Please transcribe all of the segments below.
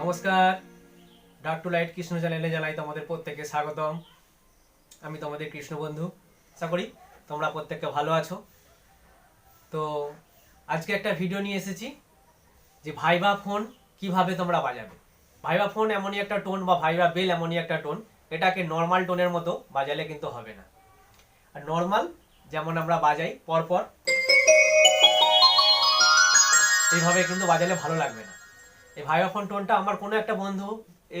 নমস্কার। ডাক two light Krishna চ্যানেলে জানাই তোমাদের প্রত্যেককে স্বাগতম। আমি তোমাদের কৃষ্ণ বন্ধু আশা করি তোমরা প্রত্যেককে ভালো আছো। তো আজকে একটা ভিডিও নিয়ে এসেছি যে ভাইবা ফোন কীভাবে তোমরা বাজাবে। ভাইবা ফোন এমনই একটা টোন বা ভাইবা বেল এমনই একটা টোন এটাকে নর্মাল টোনের মতো বাজালে কিন্তু হবে না। আর নর্মাল যেমন আমরা বাজাই পরপর, এইভাবে কিন্তু বাজালে ভালো লাগবে না। এই ভাইবাফোন টোনটা আমার কোনো একটা বন্ধু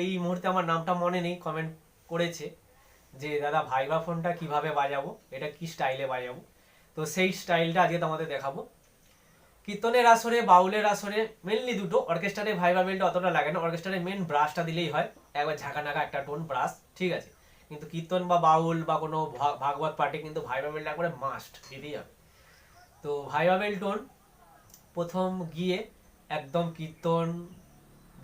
এই মুহূর্তে আমার নামটা মনে নেই কমেন্ট করেছে যে, দাদা, ভাইবা ফোনটা কীভাবে বাজাবো? এটা কি স্টাইলে বাজাবো? তো সেই স্টাইলটা আজকে তোমাদের দেখাবো। কীর্তনের আসরে, বাউলের আসরে মেনলি দুটো। অর্কেস্ট্রারে ভাইবা বেলটা অতটা লাগে না। অর্কেস্ট্রারে মেন ব্রাশটা দিলেই হয়। একবার ঝাঁকানাকা একটা টোন ব্রাশ ঠিক আছে? কিন্তু কীর্তন বা বাউল বা কোনো ভাগবত পার্টি কিন্তু ভাইবা বেলটা একবারে মাস্ট দিতেই হবে। তো ভাইবা টোন প্রথম গিয়ে একদম কীর্তন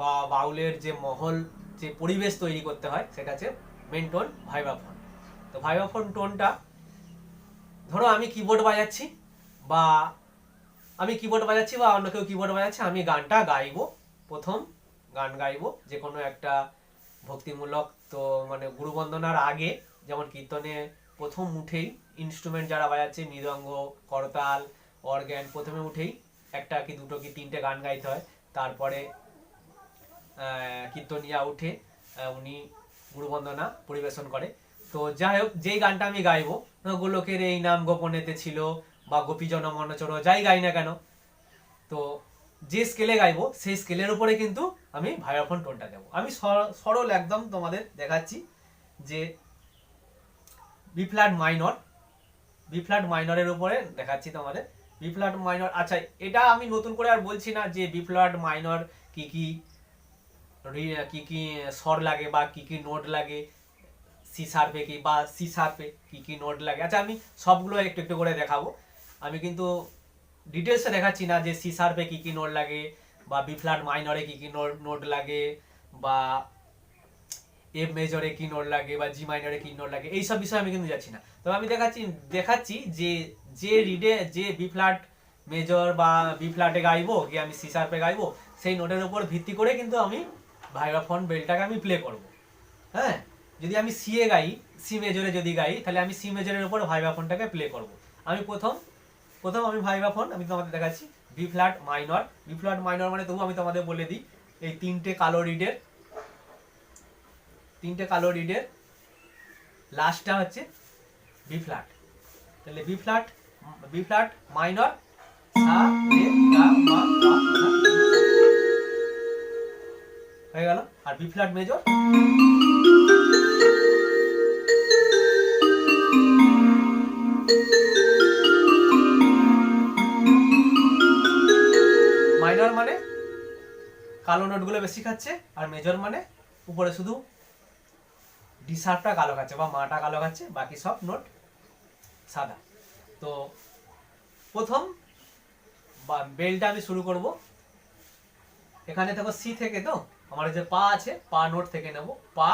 বা বাউলের যে মহল, যে পরিবেশ তৈরি করতে হয়, সেটা হচ্ছে মেন টোন ভাইবাফোন তো ভাইবাফোন টোনটা, ধরো আমি কিবোর্ড বাজাচ্ছি বা আমি কিবোর্ড বাজাচ্ছি বা অন্য কেউ কিবোর্ড বাজাচ্ছে, আমি গানটা গাইবো, প্রথম গান গাইবো যে কোনো একটা ভক্তিমূলক তো মানে গুরুবন্দনার আগে যেমন কীর্তনে প্রথম উঠেই ইনস্ট্রুমেন্ট যারা বাজাচ্ছে, মৃদঙ্গ, করতাল অর্গ্যান প্রথমে উঠেই একটা কি দুটো কি তিনটে গান গাইতে হয়। তারপরে কীর্তনিয়া উঠে উনি গুরুবন্দনা পরিবেশন করে। তো যাই হোক, যেই গানটা আমি গাইবো, গোলকের এই নাম গোপনেতে ছিল বা গোপীজন মনচর যাই গাই না কেন, তো যে স্কেলে গাইবো, সেই স্কেলের উপরে কিন্তু আমি ভাইরাফোন টোনটা দেবো। আমি সর- সরল একদম তোমাদের দেখাচ্ছি যে B flat minor B flat মাইনরের উপরে দেখাচ্ছি তোমাদের। বি ফ্ল্যাট মাইনর আচ্ছা এটা আমি নতুন করে আর বলছি না যে বি ফ্ল্যাট মাইনর কি কি কি কি স্বর লাগে বা কি কি নোট লাগে সি শার্পে কি বা সি শার্পে কি কি নোট লাগে। আচ্ছা আমি সবগুলো একটু একটু করে দেখাবো। আমি কিন্তু ডিটেলসে দেখাচ্ছি না যে সি শার্পে কী কী নোট লাগে, বা বি ফ্ল্যাট মাইনরে কি কি নোট নোট লাগে, বা এফ মেজরে কী নোট লাগে, বা জি মাইনরে কি নোট লাগে, এইসব বিষয়ে আমি কিন্তু যাচ্ছি না। তবে আমি দেখাচ্ছি দেখাচ্ছি যে যে রিডে যে বি ফ্ল্যাট মেজর বা বি ফ্ল্যাটে গাইবো কি আমি সি শার্পে গাইবো, সেই নোটের উপর ভিত্তি করে কিন্তু আমি ভাইবাফোন বেলটাকে আমি প্লে করব। হ্যাঁ? যদি আমি সি এ গাই সি মেজরে যদি গাই, তাহলে আমি সি মেজরের উপর ভাইবাফোনটাকে প্লে করব। আমি প্রথম প্রথম আমি ভাইবাফোন আমি তোমাদের দেখাচ্ছি। B flat minor B flat minor মানে তবু আমি তোমাদের বলে দিই, এই তিনটে কালো রিডের তিনটে কালো রিডের লাস্টটা হচ্ছে বি ফ্ল্যাট তাহলে B flat B flat minor হয়ে গেল। আর বি ফ্ল্যাট মেজর মাইনর মানে? কালো নোটগুলো বেশি খাচ্ছে, আর মেজর মানে উপরে শুধু ডি কালো খাচ্ছে বা মাটা কালো খাচ্ছে, বাকি সব নোট সাদা। তো প্রথম বা বেলটা আমি শুরু করব। এখানে দেখো সি থেকে তো, আমার যে পা আছে, পা নোট থেকে নেব। পা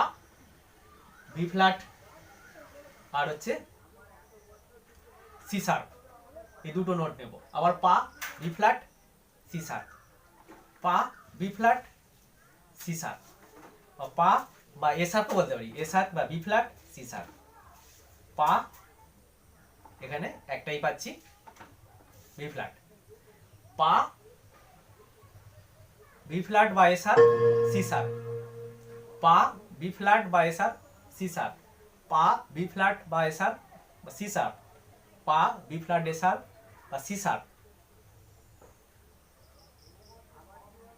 বি ফ্ল্যাট আর হচ্ছে সি শার্প এই দুটো নোট নেব। আবার পা বি ফ্ল্যাট সি শার্প পা বি ফ্ল্যাট সি শার্প পা বা এ শার্প বলতে পারি। এ শার্প বা বি ফ্ল্যাট সি শার্প পা, এখানে একটাই পাচ্ছি বি ফ্ল্যাট পা বি ফ্ল্যাট বা এ শার্প সি শার্প পা বি ফ্ল্যাট বা এ শার্প সি শার্প পা বি ফ্ল্যাট বা এ শার্প সি শার্প পা বি ফ্ল্যাট এ শার্প বা সি শার্প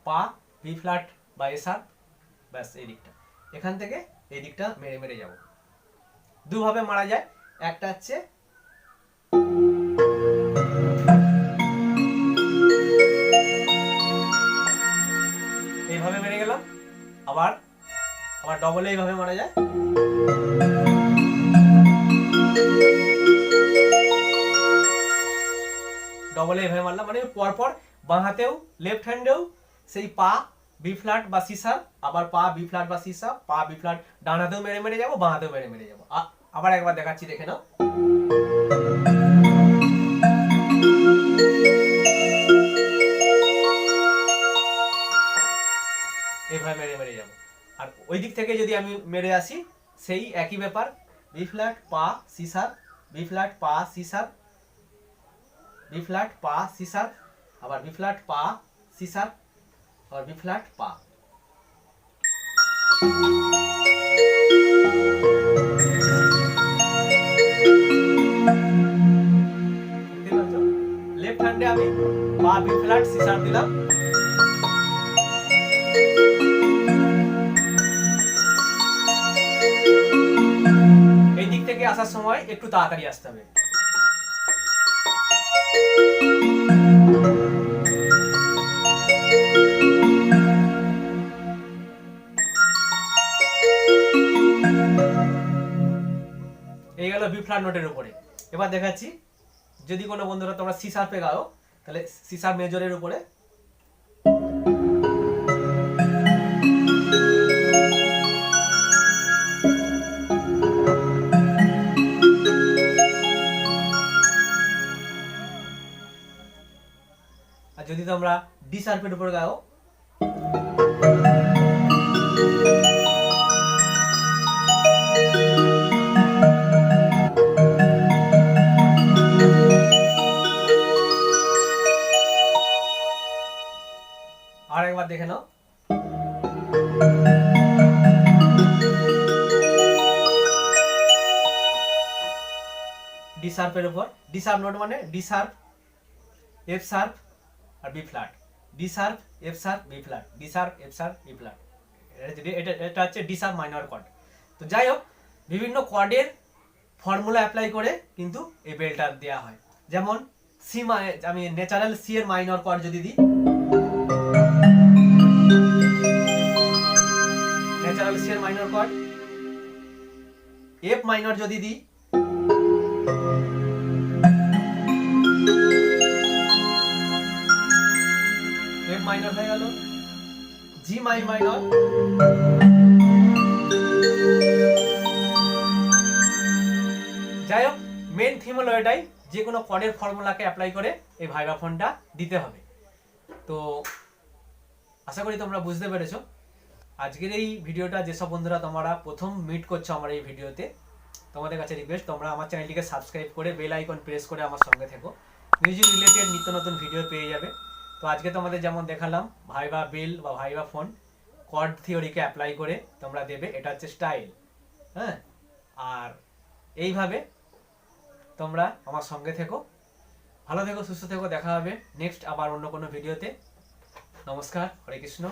পা বি ফ্ল্যাট বা এ শার্প ব্যাস এই দিকটা। এখান থেকে এই দিকটা মেরে মেরে যাব। দুভাবে মারা যায়। একটা হচ্ছে এইভাবে মেরে গেলাম। আবার আবার ডবল এইভাবে মারা যায়। ডবল এইভাবে মারলাম। মানে পরপর বাঁ হাতেও লেফট হ্যান্ডেও সেই পা বি ফ্ল্যাট বা সিসা আবার পা বি ফ্ল্যাট বা সিসা পা বি ফ্ল্যাট ডান মেরে মেরে যাব, বাঁ হাতেও মেরে মেরে যাব। আবার একবার দেখাচ্ছি, দেখে নাও। এভাবে মেরে মেরে যাব। আর ওই দিক থেকে যদি আমি মেরে আসি, সেই একই ব্যাপার। বি ফ্ল্যাট পা সিসার বি ফ্ল্যাট পা সিসার বি ফ্ল্যাট পা সিসার আবার বি ফ্ল্যাট পা সিসার আবার বি ফ্ল্যাট পা লেফট হ্যান্ডে আমি পা বি ফ্ল্যাট সি শার্প দিলাম এই দিক থেকে আসার সময় একটু তাড়াতাড়ি আসতে হবে। বি ফ্ল্যাট নোটের উপরে। এবার দেখাচ্ছি, যদি কোনো বন্ধুরা তোমরা সি গাও, তাহলে সি শার্প মেজরের উপরে। আর যদি তোমরা ডি শার্পের উপর গাও দেখে নাও। ডি শার্পের উপর। ডি শার্প নোট মানে ডি শার্প এফ শার্প আর B flat D sharp F sharp B flat D sharp F sharp B flat এটা এটা হচ্ছে ডি শার্প মাইনর কর্ড তো যাই হোক, বিভিন্ন কর্ডের ফর্মুলা অ্যাপ্লাই করে কিন্তু এই বেলটা দেওয়া হয়। যেমন সি আমি ন্যাচারাল সি এর মাইনর কর্ড যদি দিই এফ মাইনর যদি দিই এফ মাইনর হয়ে গেল জি মাই মাইনর যাই হোক মেন থিম হলো এটাই যে কোনো কর্ডের ফর্মুলাকে অ্যাপ্লাই করে এই ভাইবা ফোনটা দিতে হবে। তো, আশা করি তোমরা বুঝতে পেরেছ। আজকের এই ভিডিওটা যেসব বন্ধুরা তোমরা প্রথম মিট করছ আমার এই ভিডিওতে, তোমাদের কাছে রিকোয়েস্ট তোমরা আমার চ্যানেলটিকে সাবস্ক্রাইব করে বেল আইকন প্রেস করে আমার সঙ্গে থেকো। মিউজিক রিলেটেড নিত্য নতুন ভিডিও পেয়ে যাবে। তো আজকে তোমাদের যেমন দেখালাম ভাইবা বেল বা ভাইবা ফোন কর্ড থিওরিকে অ্যাপ্লাই করে তোমরা দেবে, এটা হচ্ছে স্টাইল হ্যাঁ? আর এইভাবে তোমরা আমার সঙ্গে থেকো। ভালো থেকো, সুস্থ থেকো, দেখা হবে নেক্সট আবার অন্য কোনো ভিডিওতে নমস্কার, হরে কৃষ্ণ।